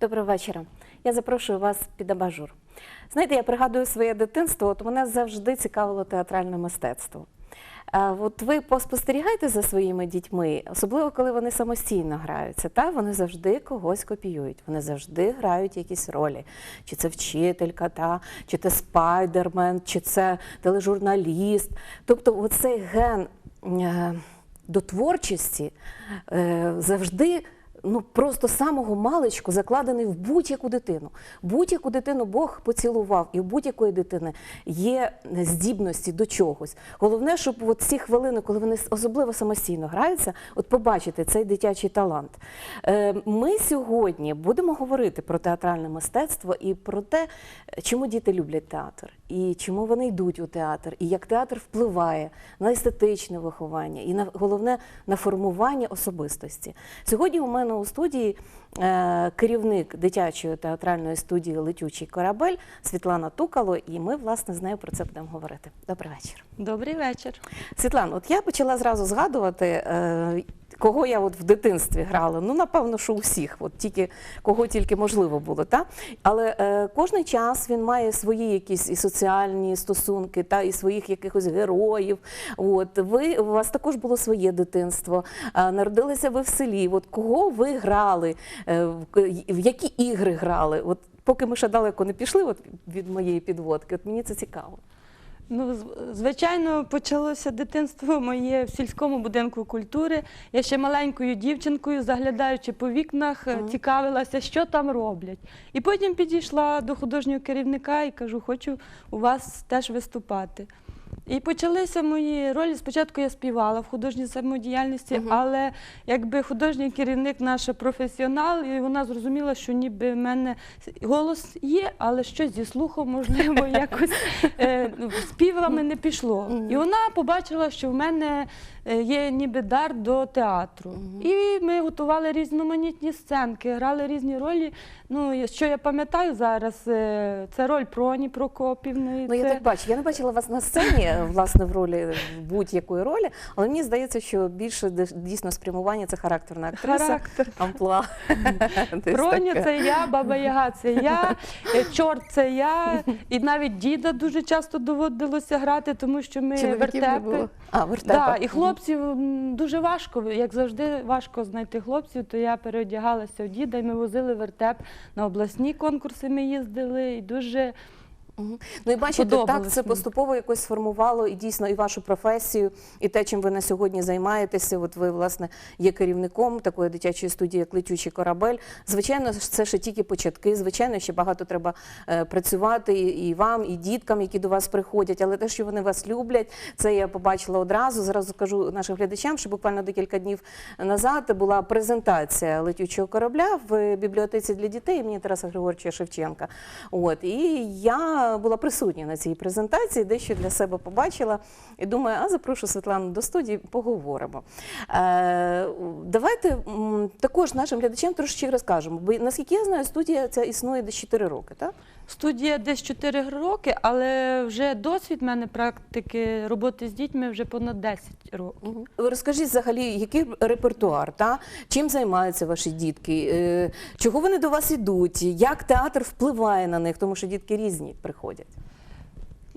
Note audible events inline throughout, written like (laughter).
Доброго вечора. Я запрошую вас під абажур. Знаєте, я пригадую своє дитинство, от мене завжди цікавило театральне мистецтво. От ви поспостерігайте за своїми дітьми, особливо коли вони самостійно граються. Та вони завжди когось копіюють, вони завжди грають якісь ролі. Чи це вчителька, та чи це спайдермен, чи це тележурналіст. Тобто, оцей ген е, до творчості е, завжди. Ну просто самого маличку закладений в будь-яку дитину. Будь-яку дитину Бог поцілував, і в будь-якої дитини є здібності до чогось. Головне, щоб от ці хвилини, коли вони особливо самостійно граються, от побачити цей дитячий талант. Е, Ми сьогодні будемо говорити про театральне мистецтво і про те, чому діти люблять театр, і чому вони йдуть у театр, і як театр впливає на естетичне виховання, і на головне на формування особистості. Сьогодні у мене у студії е, керівник дитячої театральної студії Летючий корабель Світлана Тукало, і ми власне з нею про це будемо говорити. Добрий вечір. Добрий вечір. Світлана, от я почала зразу згадувати. Е, Кого я от в дитинстві грала? Ну, напевно, що усіх, от тільки кого тільки можливо було. Та? Але е, кожний час він має свої якісь і соціальні стосунки, та і своїх якихось героїв. От ви у вас також було своє дитинство. Е, народилися ви в селі. От кого ви грали? Е, в, в які ігри грали? От поки ми ще далеко не пішли, от від моєї підводки, от мені це цікаво. Ну, звичайно, почалося дитинство моє в сільському будинку культури. Я ще маленькою дівчинкою, заглядаючи по вікнах, е, цікавилася, що там роблять. І потім підійшла до художнього керівника і кажу, хочу у вас теж виступати. І почалися мої ролі. Спочатку я співала в художній самодіяльності, але якби художній керівник наш професіонал, і вона зрозуміла, що ніби в мене голос є, але щось зі слухом, можливо, (laughs) якось е, ну, співами не пішло. І вона побачила, що в мене е, є ніби дар до театру. І ми готували різноманітні сценки, грали різні ролі. Ну, що я пам'ятаю зараз, е, це роль Проні Прокопівної. Ну, я так бачу. Я не бачила вас на сцені, власне, в ролі будь-якої ролі, але мені здається, що більше дійсно спрямування це характерна актриса. Характер. Амплуа. (laughs) Десь це я, баба Яга це я, е, чорт це я. І навіть діда дуже часто доводилося грати, тому що ми Чоловіків не вертепи. було. А, вертепи. Да, і хлопців дуже важко, як завжди, важко знайти хлопців, то я переодягалася у діда, і ми возили вертеп на обласні конкурси. Ми їздили, і дуже Ну і бачите, так це мені. поступово якось сформувало і дійсно і вашу професію, і те, чим ви на сьогодні займаєтеся. От ви, власне, є керівником такої дитячої студії, як летючий корабель. Звичайно, це ще тільки початки. Звичайно, ще багато треба е, працювати і, і вам, і діткам, які до вас приходять. Але те, що вони вас люблять, це я побачила одразу. Зразу кажу нашим глядачам, що буквально декілька днів назад була презентація летючого корабля в бібліотеці для дітей імені Тараса Григоровича Шевченка. От і я була присутня на цій презентації, дещо для себе побачила і думаю, а запрошу Світлану до студії, поговоримо. Е, давайте також нашим глядачам трошечки розкажемо. Бо наскільки я знаю, студія ця існує десь 4 роки, так? Студія десь 4 роки, але вже досвід в мене практики роботи з дітьми вже понад 10 років. Розкажіть взагалі, який репертуар, та? чим займаються ваші дітки, е, чого вони до вас йдуть, як театр впливає на них, тому що дітки різні приходять.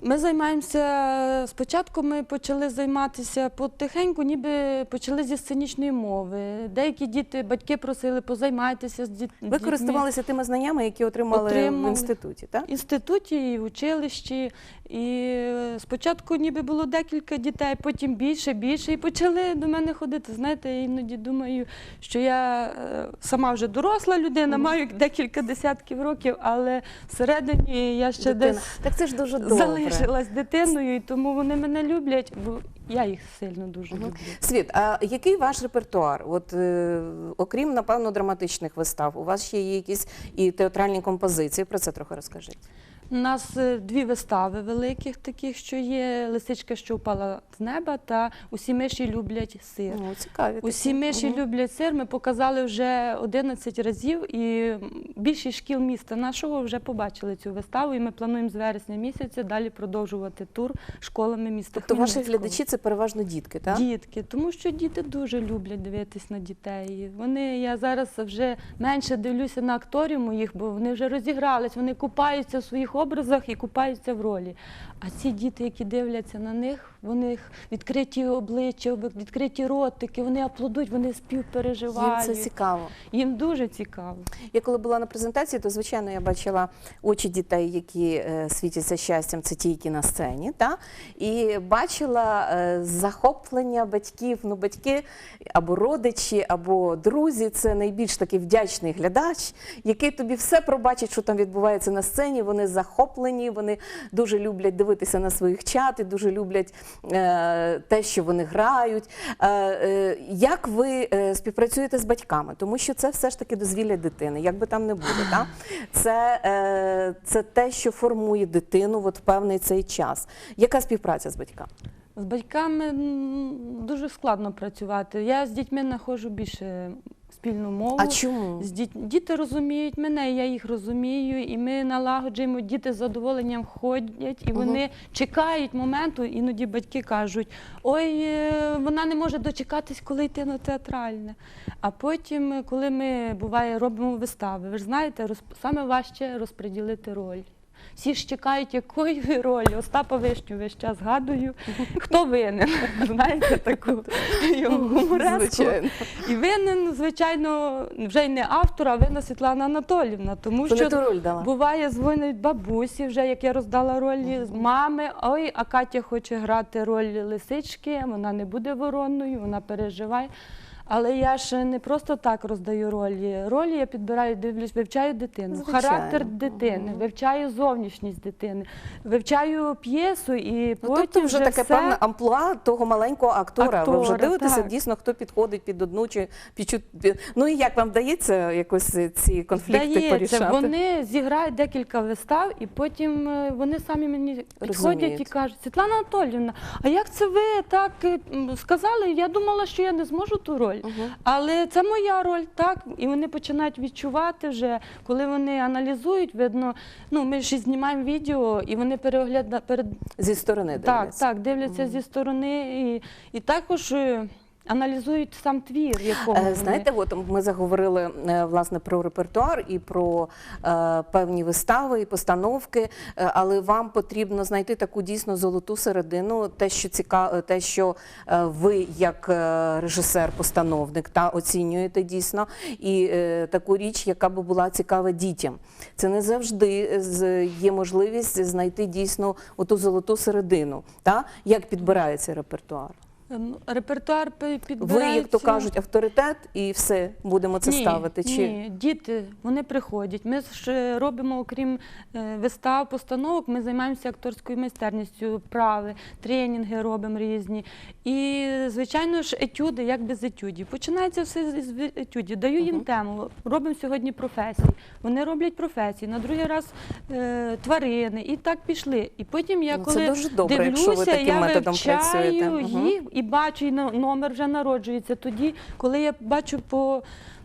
Ми займаємося спочатку. Ми почали займатися потихеньку, ніби почали зі сценічної мови. Деякі діти, батьки просили позаймайтеся з діт- Ви користувалися тими знаннями, які отримали в інституті, так? в інституті і в училищі. І спочатку ніби було декілька дітей, потім більше, більше. І почали до мене ходити. Знаєте, я іноді думаю, що я е, сама вже доросла людина, маю декілька десятків років, але всередині я ще Дитина. десь Так це ж дуже добре. Залишилась дитиною, і тому вони мене люблять, я їх сильно дуже люблю. Світ, а який ваш репертуар? От е, окрім напевно драматичних вистав, у вас ще є якісь і театральні композиції. Про це трохи розкажіть. У нас е, дві вистави великих, таких, що є лисичка, що впала з неба, та усі миші люблять сир. Ну, цікаві. Усі миші Мгм. люблять сир. Ми показали вже 11 разів, і більшість шкіл міста нашого вже побачили цю виставу. І ми плануємо з вересня місяця далі продовжувати тур школами міста. Тобто ваші Хмельницького. глядачі це переважно дітки, так? Дітки, тому що діти дуже люблять дивитись на дітей. Вони я зараз вже менше дивлюся на акторів моїх, бо вони вже розігрались, вони купаються в своїх образах і купаються в ролі. А ці діти, які дивляться на них, вони відкриті обличчя, відкриті ротики, вони аплодують, вони Їм співпереживають. це цікаво. Їм дуже цікаво. Я коли була на презентації, то звичайно я бачила очі дітей, які е, світяться щастям, це ті, які на сцені, та? і бачила е, захоплення батьків. Ну, батьки або родичі, або друзі це найбільш такий вдячний глядач, який тобі все пробачить, що там відбувається на сцені. Вони захоплені, вони дуже люблять дивитися на своїх чат, і дуже люблять те, що вони грають. Е, е, як ви е, співпрацюєте з батьками? Тому що це все ж таки дозвілля дитини, як би там не буде. (laughs) Та? Це, е, це те, що формує дитину в певний цей час. Яка співпраця з батьками? З батьками дуже складно працювати. Я з дітьми знаходжу більше спільну мову. А чому? Діти розуміють мене, я їх розумію, і ми налагоджуємо, діти з задоволенням ходять, і вони чекають моменту. Іноді батьки кажуть: ой, е, вона не може дочекатись, коли йти на театральне. А потім, коли ми буває, робимо вистави, ви ж знаєте, роз... саме важче розподілити роль. Всі ж чекають, якої ролі. Остапа Вишню весь час згадую. Хто винен? (laughs) Знаєте таку його гумореску. І винен, звичайно, вже й не автор, а винна Світлана Анатолівна. Тому Що роль дала? буває, дзвонять бабусі, вже як я роздала ролі з мами. Ой, а Катя хоче грати роль лисички, вона не буде воронною, вона переживає. Але я ж не просто так роздаю ролі. Ролі я підбираю, дивлюсь, вивчаю дитину, Звичайно. характер дитини, вивчаю зовнішність дитини, вивчаю п'єсу і Ну, потім тобто вже таке все... певне амплуа того маленького актора. Ви вже Актора, дивитеся так. дійсно, хто підходить під одну чи під Ну і як вам вдається якось ці конфлікти Здається, порішати? вони зіграють декілька вистав, і потім е, вони самі мені підходять і кажуть: Світлана Анатоліївна, а як це ви так е, сказали? Я думала, що я не зможу ту роль. Мгм. Але це моя роль, так. І вони починають відчувати вже, коли вони аналізують, видно, ну ми ж знімаємо відео, і вони переоглядають перед Зі сторони так, дивляться. так, дивляться зі сторони і, і також е, аналізують сам твір, якого Е, вони- Знаєте, от ми заговорили е, власне про репертуар і про е, певні вистави і постановки, але вам потрібно знайти таку дійсно золоту середину, те, що ціка... те, що ви як режисер-постановник та оцінюєте дійсно, і е, таку річ, яка би була цікава дітям. Це не завжди є можливість знайти дійсно оту золоту середину. Та? Як підбирається репертуар? Репертуар пи- Ви, як то кажуть, авторитет, і все будемо це ні, ставити. Чи Ні, діти вони приходять. Ми ж робимо, окрім е, вистав, постановок, ми займаємося акторською майстерністю, вправи, тренінги робимо різні. І, звичайно ж, етюди, як без етюдів. Починається все з етюдів. Даю їм тему. Робимо сьогодні професії. Вони роблять професії, на другий раз е, тварини. І так пішли. І потім я Ну, коли добре, дивлюся, я методом вивчаю. Їх і бачу, і номер вже народжується тоді, коли я бачу по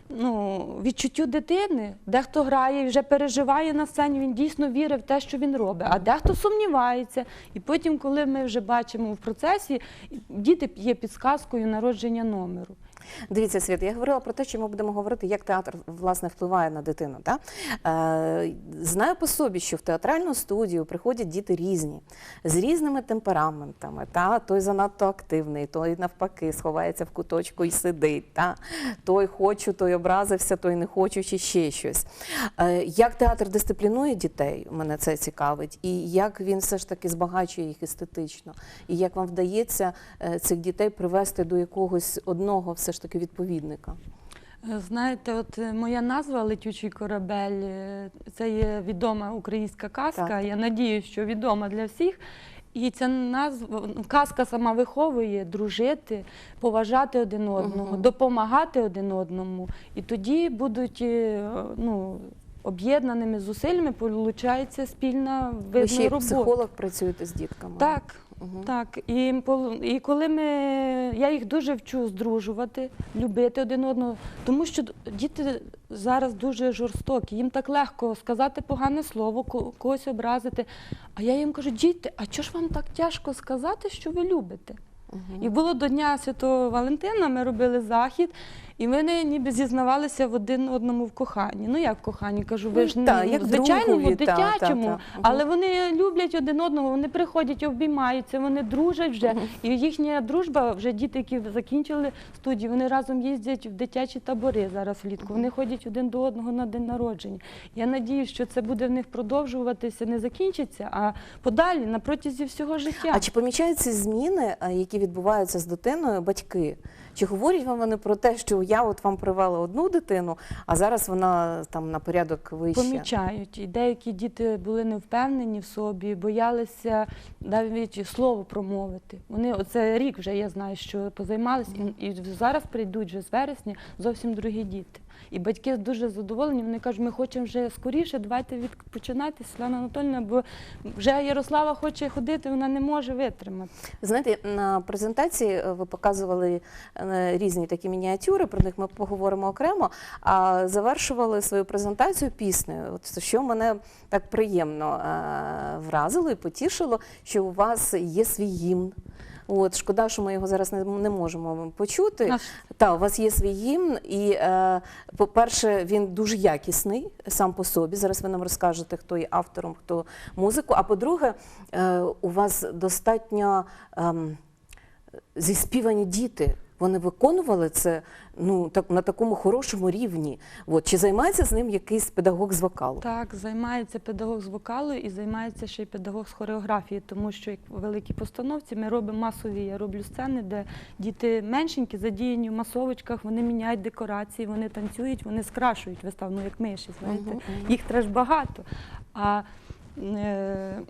ну, відчуттю дитини, дехто грає і вже переживає на сцені, він дійсно вірить в те, що він робить, а дехто сумнівається. І потім, коли ми вже бачимо в процесі, діти є підсказкою народження номеру. Дивіться, Світ, я говорила про те, що ми будемо говорити, як театр власне впливає на дитину. Та? Е, знаю по собі, що в театральну студію приходять діти різні, з різними темпераментами. Та? Той занадто активний, той навпаки сховається в куточку і сидить. Та? Той хочу, той образився, той не хочу, чи ще щось. Е, як театр дисциплінує дітей, мене це цікавить, і як він все ж таки збагачує їх естетично, і як вам вдається е, цих дітей привести до якогось одного все ж таки відповідника. Е, Знаєте, от е, моя назва Летючий корабель е, це є відома українська казка. Так. Я надію, що відома для всіх. І ця назва ну, казка сама виховує дружити, поважати один одного, Мгм. допомагати один одному. І тоді будуть ну, об'єднаними зусиллями виходить спільна Ви видно, ще як робота. психолог працюєте з дітками. Так, Так. І, і коли ми, я їх дуже вчу здружувати, любити один одного, тому що діти зараз дуже жорстокі, їм так легко сказати погане слово, ко- когось образити. А я їм кажу, діти, а чого ж вам так тяжко сказати, що ви любите? Мгм. І було до Дня Святого Валентина, ми робили захід, і вони ніби зізнавалися в один одному в коханні. Ну як в коханні? Кажу, ви ж не та, як в звичайному другові, та, та, дитячому, та. Але вони люблять один одного, вони приходять, обіймаються, вони дружать вже. І їхня дружба, вже діти, які закінчили студію, вони разом їздять в дитячі табори зараз влітку. Вони ходять один до одного на день народження. Я надію, що це буде в них продовжуватися, не закінчиться, а подалі на протязі всього життя. А чи помічаються зміни, е, які відбуваються з дитиною, батьки? Чи говорять вам вони про те, що я от вам привела одну дитину, а зараз вона там на порядок вище? Помічають. І деякі діти були не впевнені в собі, боялися навіть слово промовити. Вони оце рік вже я знаю, що позаймалися, і, і зараз прийдуть вже з вересня зовсім другі діти. І батьки дуже задоволені. Вони кажуть, ми хочемо вже скоріше, давайте відпочинати, Світлана Анатольовна, бо вже Ярослава хоче ходити, вона не може витримати. Знаєте, на презентації е, ви показували е, різні такі мініатюри, про них ми поговоримо окремо. А завершували свою презентацію піснею. От що мене так приємно е, вразило і потішило, що у вас є свій гімн. От шкода, що ми його зараз не, не можемо почути. Наш Та, у вас є свій гімн, і, е, по-перше, він дуже якісний сам по собі. Зараз ви нам розкажете, хто є автором, хто музику. А по-друге, е, у вас достатньо ем, зіспівані діти. Вони виконували це ну, так, на такому хорошому рівні. От. Чи займається з ним якийсь педагог з вокалу? Так, займається педагог з вокалу і займається ще й педагог з хореографії, тому що як в великій постановці ми робимо масові, я роблю сцени, де діти меншенькі, задіяні в масовочках, вони міняють декорації, вони танцюють, вони скрашують виставу, ну як миші, знаєте. Мгм, мгм. Їх теж багато. А е,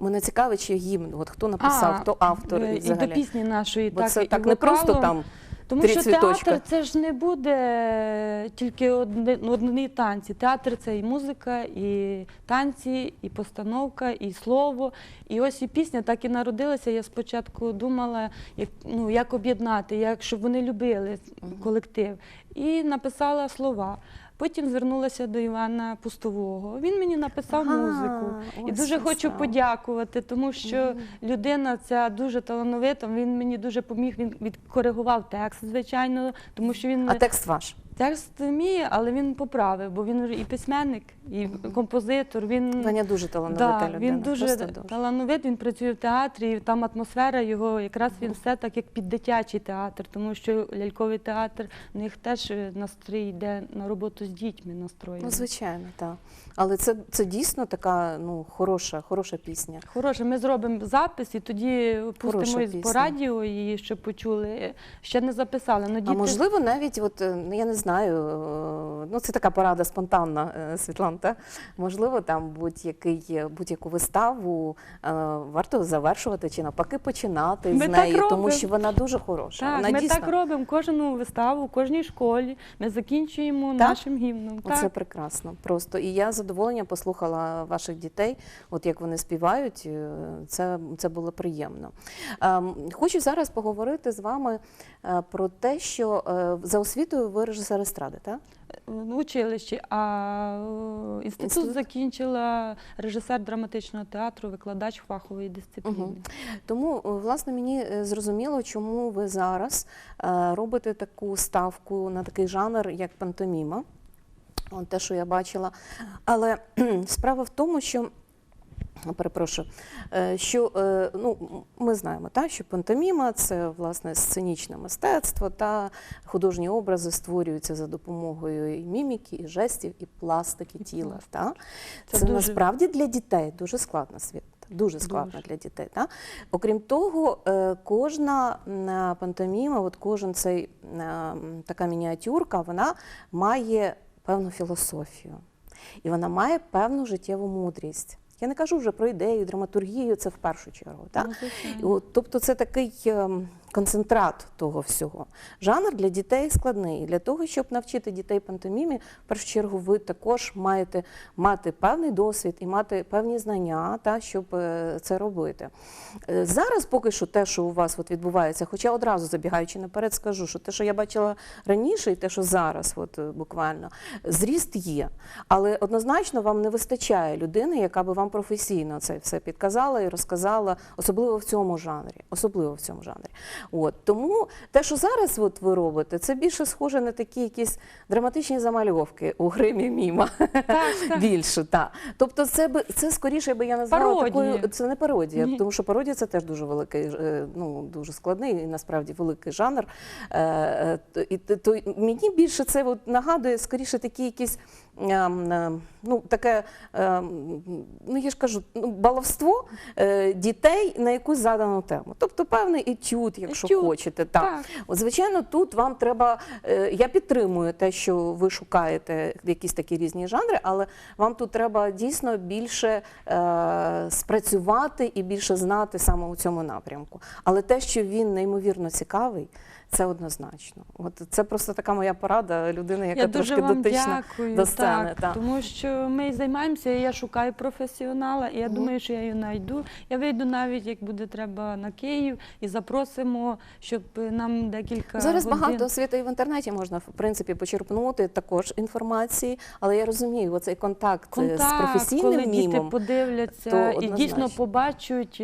Мене цікавить, чи гімн, от хто написав, а, хто автор е, і і до пісні нашої, Бо так, це і так не просто там Тому Три що цвіточка. театр це ж не буде тільки одні, одні танці. Театр це і музика, і танці, і постановка, і слово. І ось і пісня так і народилася. Я спочатку думала, як, ну, як об'єднати, як, щоб вони любили колектив. І написала слова. Потім звернулася до Івана Пустового. Він мені написав Ага, музику. І дуже хочу подякувати, тому що людина ця дуже талановита. Він мені дуже поміг. Він відкоригував текст, звичайно, тому що він а текст ваш. Текст вміє, але він поправив, бо він і письменник, і композитор. Він Ваня дуже талановита да, людина. він дуже просто талановит, він працює в театрі, і там атмосфера його, якраз він все так, як під дитячий театр, тому що ляльковий театр, в них теж е, настрій йде на роботу з дітьми настроєний. Ну, звичайно, так. Але це, це дійсно така ну, хороша, хороша пісня. Хороше, ми зробимо запис і тоді пустимо із- по радіо її, щоб почули. Ще не записали. Діти... А можливо, навіть, от, е, ну, я не знаю, е, ну це така порада спонтанна, е, Світлана, можливо, там будь-який, е, будь-яку виставу варто завершувати чи навпаки починати Ми з неї, тому що вона дуже хороша. Так, вона ми дійсно, так робимо кожну виставу, в кожній школі. Ми закінчуємо Так? нашим гімном. Це прекрасно. Просто і я з задоволенням послухала ваших дітей, от як вони співають. Це, це було приємно. Ем, Хочу зараз поговорити з вами про те, що за освітою ви режисер естради, так? В училищі, а е, інститут, Інститут? закінчила режисер драматичного театру, викладач фахової дисципліни. Мгм. Тому, е, власне, мені е, зрозуміло, чому ви зараз робите таку ставку на такий жанр, як пантоміма. Те, що я бачила. Але справа в тому, що. Перепрошую, е, що е, ну, ми знаємо, та, що пантоміма це власне сценічне мистецтво, та художні образи створюються за допомогою і міміки, і жестів, і пластики тіла. Та. Це Це, дуже- насправді для дітей дуже складна світ. Дуже складно Дуже. для дітей. Та? Окрім того, е, кожна пантоміма, от кожен цей така мініатюрка, вона має певну філософію. І вона має певну життєву мудрість. Я не кажу вже про ідею, драматургію, це в першу чергу. Так? Ну, тобто це такий ем, концентрат того всього. Жанр для дітей складний. І Для того, щоб навчити дітей пантомімі, в першу чергу ви також маєте мати певний досвід і мати певні знання, та, щоб е, це робити. Е, Зараз поки що те, що у вас от відбувається, хоча одразу забігаючи наперед, скажу, що те, що я бачила раніше, і те, що зараз, от е, буквально, зріст є. Але однозначно вам не вистачає людини, яка би вам професійно це все підказала і розказала, особливо в цьому жанрі. Особливо в цьому жанрі. От тому те, що зараз от ви робите, це більше схоже на такі якісь драматичні замальовки у гримі міма. Так, (laughs) так. Більше, так. Тобто, це би це скоріше би я назвала Пародії. такою. Це не пародія, Ні. тому що пародія це теж дуже великий, е, ну дуже складний і насправді великий жанр. Е, е, І то мені більше це от нагадує скоріше такі якісь. Ну, таке, ну я ж кажу, ну, баловство е, дітей на якусь задану тему. Тобто певний етюд, якщо Етюд, хочете. Так. так. Звичайно, тут вам треба. е, Я підтримую те, що ви шукаєте якісь такі різні жанри, але вам тут треба дійсно більше е, спрацювати і більше знати саме у цьому напрямку. Але те, що він неймовірно цікавий, це однозначно. От це просто така моя порада людини, яка Я дуже трошки вам дотична дякую, до сцени. так, так. тому що ми займаємося, і я шукаю професіонала, і я Мгм. думаю, що я її знайду. Я вийду навіть, як буде треба на Київ, і запросимо, щоб нам декілька Зараз годин... багато освіти і в інтернеті можна в принципі почерпнути також інформації, але я розумію, оцей контакт, е, з контакт, професійним коли діти мімом. подивляться то і дійсно побачать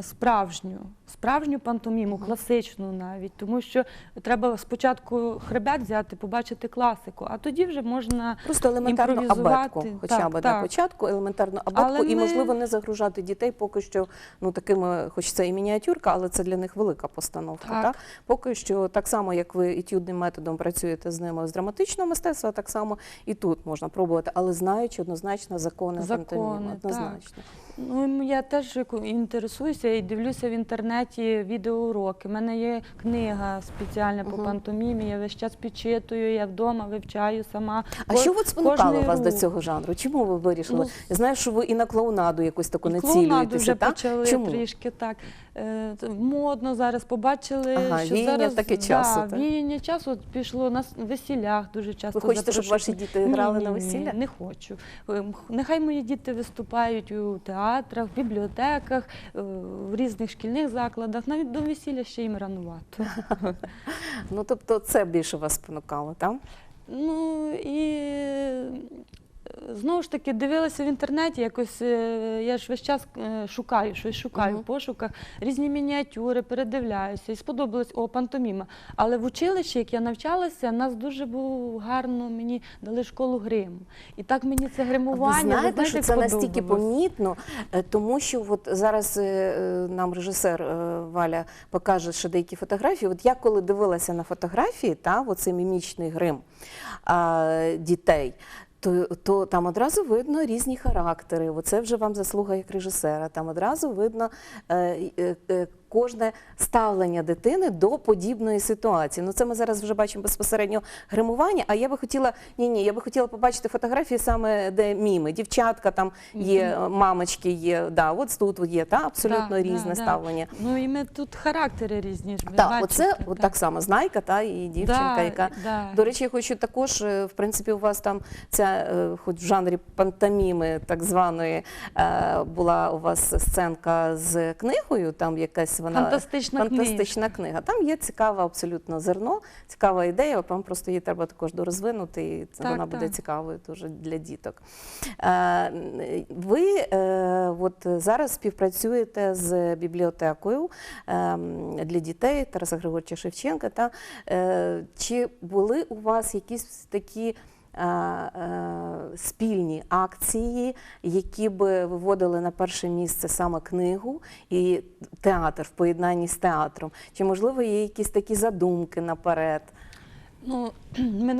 справжню, справжню пантоміму, класичну навіть, тому що треба спочатку хребет взяти, побачити класику, а тоді вже можна Просто імпровізувати. абетку, хоча Так, б на початку, елементарно абетку, Але і ми- можливо не загружати дітей поки що ну такими, хоч це і мініатюрка, але це для них велика постановка. Так. Так. Поки що так само, як ви етюдним методом працюєте з ними з драматичного мистецтва, так само і тут можна пробувати, але знаючи однозначно закони, Закони, пантоміми, так. однозначно. Ну, я теж яку- інтересуюся і дивлюся в інтернеті відеоуроки. У мене є книга спеціальна по пантомімі, я весь час підчитую, я вдома вивчаю сама. А Ко- що от спонукало кожний вас до рух. цього жанру? Чому ви вирішили? Ну, знаю, що ви і на клоунаду якусь таку клоунаду вже так? почали Чому? трішки так. Е, Модно зараз побачили, Ага, що зараз таке часу, Да, так? віяння часу от пішло на весіллях дуже часто. Ви хочете, щоб ваші діти грали Ні, на ні, весіллях? Ні, не хочу. Ем, Нехай мої діти виступають у театрах, в бібліотеках, е, в різних шкільних закладах. Навіть до весілля ще їм ранувато. (laughs) Ну тобто це більше вас спонукало, так? Ну і е, знову ж таки дивилася в інтернеті, якось е, я ж весь час е, шукаю, щось шукаю в пошуках, різні мініатюри, передивляюся. І сподобалось о пантоміма. Але в училищі, як я навчалася, нас дуже було гарно, мені дали школу гриму. І так мені це гримування. Ви знаєте, що це настільки помітно, е, тому що от зараз нам режисер Валя покаже ще деякі фотографії. От я коли дивилася на фотографії, та, оцей мімічний грим дітей. То, то там одразу видно різні характери. Оце вже вам заслуга як режисера. Там одразу видно е, е, е, кожне ставлення дитини до подібної ситуації. Ну це ми зараз вже бачимо безпосередньо гримування. А я би хотіла ні, ні, я би хотіла побачити фотографії саме де міми. Дівчатка там є, мамочки є. Да, от тут є та абсолютно Да, різне да, да. ставлення. Ну і ми тут характери різні ж. Так, бачите, оце от так само знайка, та і дівчинка, Да, яка да. до речі, я хочу також, е, в принципі, у вас там ця, е, хоч в жанрі пантоміми, так званої, е, була у вас сценка з книгою, там якась вона Фантастична фантастична книга. Там є цікаве абсолютно зерно, цікава ідея. Вам просто її треба також дорозвинути, і це- Так, вона буде так. цікавою дуже для діток. Е, Ви е, от зараз співпрацюєте з бібліотекою е, для дітей Тараса Григорча Шевченка. Та, е, чи були у вас якісь такі спільні акції, які би виводили на перше місце саме книгу і театр в поєднанні з театром? Чи можливо є якісь такі задумки наперед? Ну, (clears throat) ми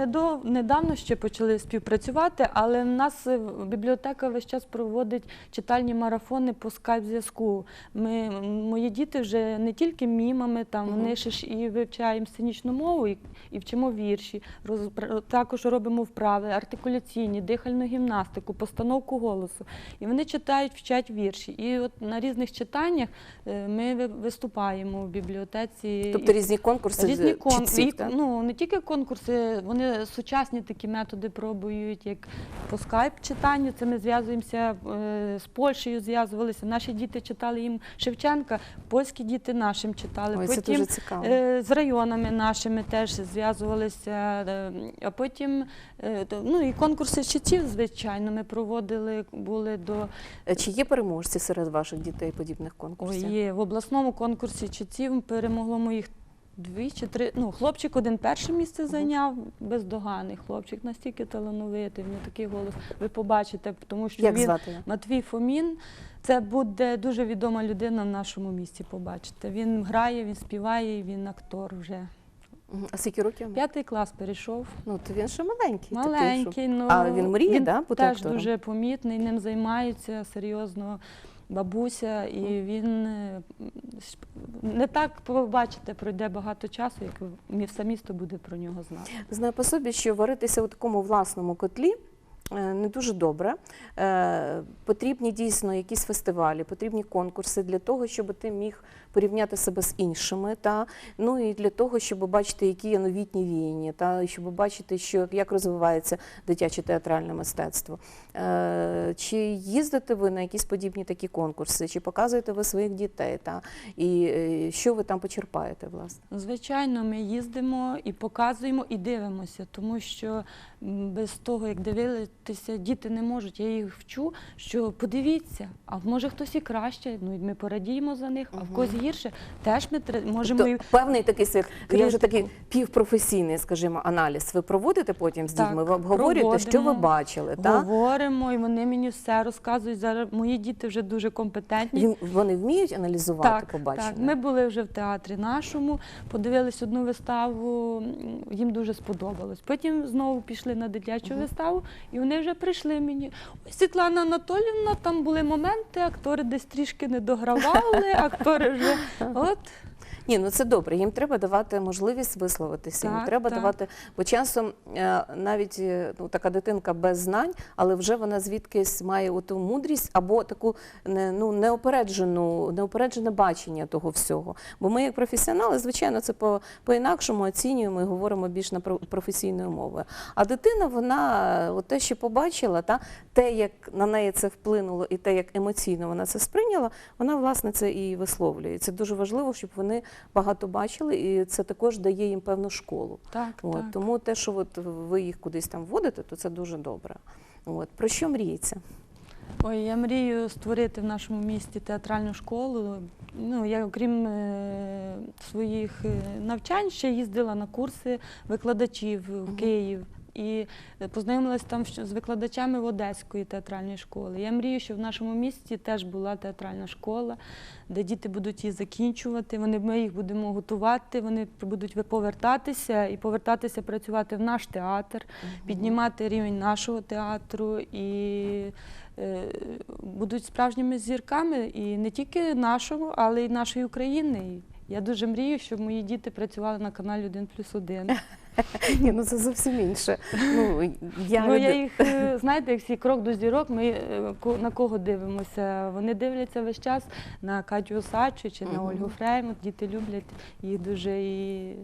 недавно ще почали співпрацювати, але в нас е, бібліотека весь час проводить читальні марафони по скайп-зв'язку. Ми, мої діти вже не тільки мімами, там, вони ще ж і вивчаємо сценічну мову, і, і вчимо вірші. Роз, також робимо вправи, артикуляційні, дихальну гімнастику, постановку голосу. І вони читають, вчать вірші. І от на різних читаннях е, ми виступаємо в бібліотеці. Тобто різні конкурси Різні кон... чітців, і, так? ну, не тільки конкурси, вони сучасні такі методи пробують, як по скайп читанню. Це ми зв'язуємося е, з Польщею, зв'язувалися. Наші діти читали їм Шевченка, польські діти нашим читали. Ой, це потім дуже цікаво. е, з районами нашими теж зв'язувалися. е, А потім ну, і конкурси читів, звичайно, ми проводили, були до Чи є переможці серед ваших дітей подібних конкурсів? є. В обласному конкурсі читців перемогло моїх дві чи три. Ну, хлопчик один перше місце зайняв, бездоганний хлопчик, настільки талановитий, в нього такий голос. Ви побачите, тому що Як він звати? Матвій Фомін. Це буде дуже відома людина в нашому місті. Побачите. Він грає, він співає, він актор вже. А скільки років? йому? П'ятий клас перейшов. Ну, то він ще маленький. такий, що- Маленький, ну А він мріє, да, бути теж актором? дуже помітний, ним займаються серйозно бабуся, і він е, не так побачите, пройде багато часу, як все місто буде про нього знати. Знаю по собі, що варитися у такому власному котлі е, не дуже добре. Е, Потрібні дійсно якісь фестивалі, потрібні конкурси для того, щоб ти міг порівняти себе з іншими, та ну і для того, щоб бачити, які є новітні віяння, та щоб бачити, що як розвивається дитяче театральне мистецтво. Е, Чи їздите ви на якісь подібні такі конкурси, чи показуєте ви своїх дітей, та і е, що ви там почерпаєте, власне? Звичайно, ми їздимо і показуємо, і дивимося, тому що без того, як дивитися, діти не можуть. Я їх вчу, що подивіться, а може хтось і краще, ну і ми порадіємо за них, а в когось гірше теж ми можемо і Тобто, певний такий свій, я вже такий півпрофесійний, скажімо, аналіз. Ви проводите потім з Так, дітьми? Ви обговорюєте, що ви бачили? Так? говоримо, і вони мені все розказують. Зараз мої діти вже дуже компетентні. Вони вміють аналізувати Так, побачене? так, ми були вже в театрі нашому, подивились одну виставу, їм дуже сподобалось. Потім знову пішли на дитячу виставу, і вони вже прийшли мені. Ой, Світлана Анатолівна, там були моменти, актори десь трішки не догравали, (laughs) актори вже от. Ні, ну це добре. Їм треба давати можливість висловитися. їм треба так. давати, бо часом е, навіть е, ну, така дитинка без знань, але вже вона звідкись має оту мудрість або таку ну, неопереджену, неопереджене бачення того всього. Бо ми, як професіонали, звичайно, це по, по-інакшому оцінюємо і говоримо більш на про- професійною мовою. А дитина, вона е, от те, що побачила, та те, як на неї це вплинуло, і те, як емоційно вона це сприйняла, вона власне це і висловлює. І Це дуже важливо, щоб вони багато бачили, і це також дає їм певну школу. Так, От, так. Тому те, що от ви їх кудись там вводите, то це дуже добре. От. Про що мріється? Ой, я мрію створити в нашому місті театральну школу. Ну, я, окрім е, своїх е, навчань, ще їздила на курси викладачів в Київ. І е, познайомилася там з викладачами в Одеської театральної школи. Я мрію, що в нашому місті теж була театральна школа, де діти будуть її закінчувати. Вони ми їх будемо готувати, вони будуть повертатися і повертатися працювати в наш театр, піднімати рівень нашого театру і е, будуть справжніми зірками і не тільки нашого, але й нашої України. Я дуже мрію, щоб мої діти працювали на каналі 1 плюс 1. (laughs) (laughs) Ні, ну це зовсім інше. Ну, я, Ну, я їх, е, (laughs) знаєте, як всі крок до зірок, ми е, ко- на кого дивимося? Вони дивляться весь час на Катю Осадчу чи на Мгм. Ольгу Фреймут. Діти люблять їх дуже і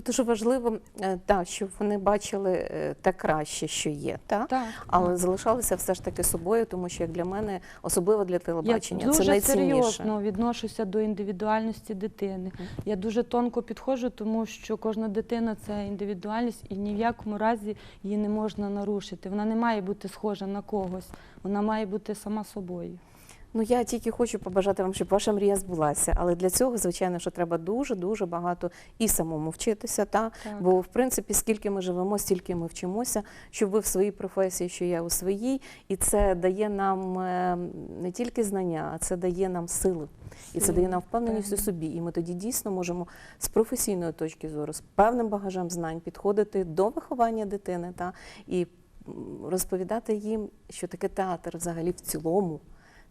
дуже важливо, е, та, щоб вони бачили е, те краще, що є. Та? так. Але залишалися все ж таки собою, тому що як для мене, особливо для телебачення, Я це дуже серйозно відношуся до індивідуальності дитини. Я дуже тонко підходжу, тому що кожна дитина це індивідуальність, і ні в якому разі її не можна нарушити. Вона не має бути схожа на когось, вона має бути сама собою. Ну я тільки хочу побажати вам, щоб ваша мрія збулася. Але для цього, звичайно, що треба дуже дуже багато і самому вчитися. Та Так. бо в принципі, скільки ми живемо, стільки ми вчимося, що ви в своїй професії, що я у своїй, і це дає нам е, не тільки знання, а це дає нам сили. І це дає нам впевненість у собі. І ми тоді дійсно можемо з професійної точки зору, з певним багажем знань підходити до виховання дитини та і розповідати їм, що таке театр взагалі в цілому,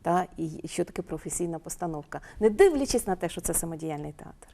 та і що таке професійна постановка, не дивлячись на те, що це самодіяльний театр.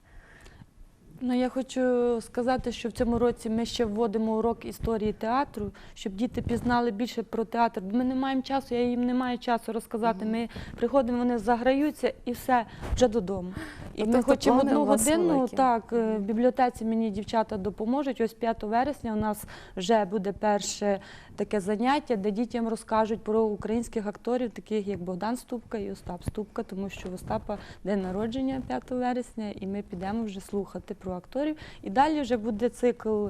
Ну, я хочу сказати, що в цьому році ми ще вводимо урок історії театру, щоб діти пізнали більше про театр. Бо Ми не маємо часу, я їм не маю часу розказати. Ми приходимо, вони заграються і все вже додому. І Тобто ми хочемо одну годину. великі. Так, е, в бібліотеці мені дівчата допоможуть. Ось 5 вересня у нас вже буде перше таке заняття, де дітям розкажуть про українських акторів, таких як Богдан Ступка і Остап Ступка, тому що в Остапа день народження 5 вересня, і ми підемо вже слухати про акторів. І далі вже буде цикл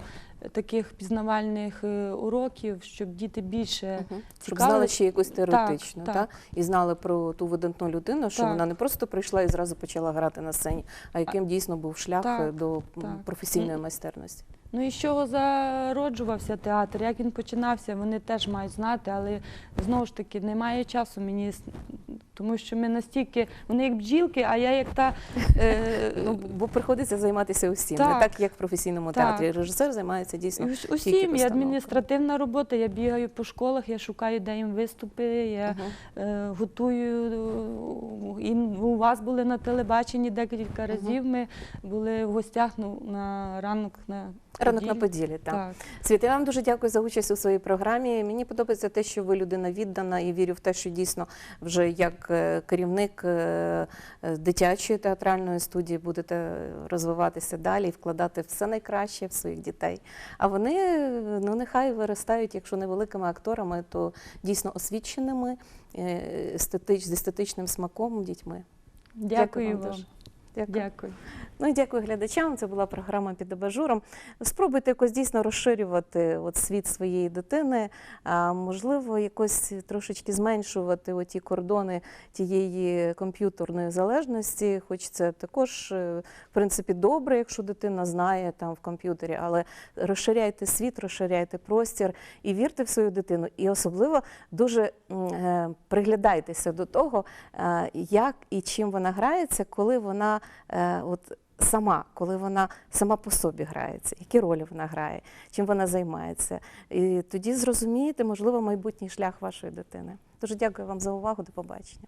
таких пізнавальних е, уроків, щоб діти більше Щоб знали ще якусь теоретично, так. так, і знали про ту видатну людину, що Так. вона не просто прийшла і зразу почала грати на сцені, а яким дійсно був шлях Так, е, до так. професійної майстерності. Ну і з чого зароджувався театр, як він починався, вони теж мають знати, але знову ж таки немає часу мені, тому що ми настільки, вони як бджілки, а я як та. Е, Ну, бо приходиться займатися усім, не Так. так як в професійному Так. театрі. Режисер займається дійсно. ус- тільки усім, і адміністративна робота, я бігаю по школах, я шукаю, де їм виступи, я Мгм. е, готую. І у вас були на телебаченні декілька разів. Ми були в гостях ну, на ранок на Ранок на поділі, так. Так. Світ, я вам дуже дякую за участь у своїй програмі. Мені подобається те, що ви людина віддана, і вірю в те, що дійсно вже як е, керівник е, е, дитячої театральної студії будете розвиватися далі і вкладати все найкраще в своїх дітей. А вони ну нехай виростають, якщо не великими акторами, то дійсно освіченими, естетич, з естетичним смаком дітьми. Дякую, вам вам. дуже. Дякую. Дякую. Ну і дякую глядачам. Це була програма під абажуром. Спробуйте якось дійсно розширювати от світ своєї дитини, а можливо, якось трошечки зменшувати оті кордони тієї комп'ютерної залежності. Хоч це також, е, в принципі, добре, якщо дитина знає там в комп'ютері, але розширяйте світ, розширяйте простір і вірте в свою дитину. І особливо дуже е, приглядайтеся до того, як і чим вона грається, коли вона от сама, коли вона сама по собі грається, які ролі вона грає, чим вона займається. І тоді зрозумієте, можливо, майбутній шлях вашої дитини. Дуже дякую вам за увагу. До побачення.